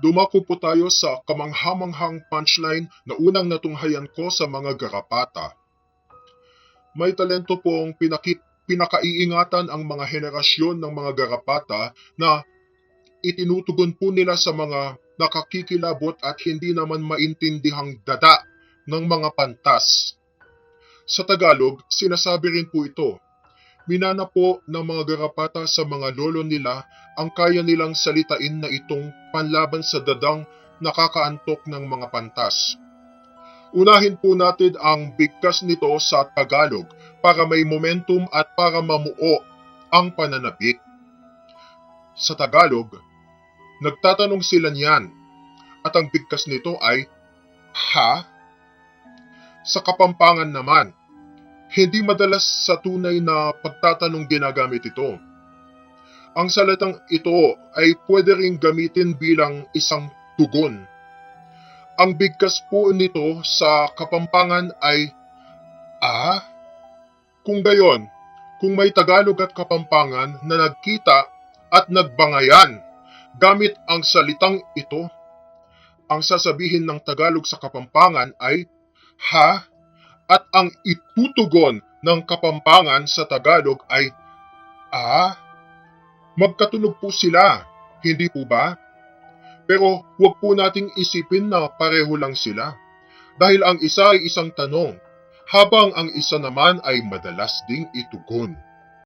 Dumako po tayo sa kamanghamanghang punchline na unang natunghayan ko sa mga garapata. May talento pong pinakit, pinakaiingatan ang mga henerasyon ng mga garapata na itinutugon po nila sa mga nakakikilabot at hindi naman maintindihang dada ng mga pantas. Sa Tagalog, sinasabi rin po ito, minana po ng mga garapata sa mga lolo nila ang kaya nilang salitain na itong panlaban sa dadang nakakaantok ng mga pantas. Unahin po natin ang bigkas nito sa Tagalog para may momentum at para mamuo ang pananabik. Sa Tagalog, nagtatanong sila niyan at ang bigkas nito ay Ha? Sa Kapampangan naman, hindi madalas sa tunay na pagtatanong ginagamit ito. Ang salitang ito ay pwede ring gamitin bilang isang tugon. Ang bigkas po nito sa Kapampangan ay Ah? Kung gayon, kung may Tagalog at Kapampangan na nagkita at nagbangayan gamit ang salitang ito, ang sasabihin ng Tagalog sa Kapampangan ay Ha? At ang itutugon ng Kapampangan sa Tagalog ay Ah? Magkatunog po sila, hindi po ba? Pero huwag po nating isipin na pareho lang sila. Dahil ang isa ay isang tanong, habang ang isa naman ay madalas ding itugon.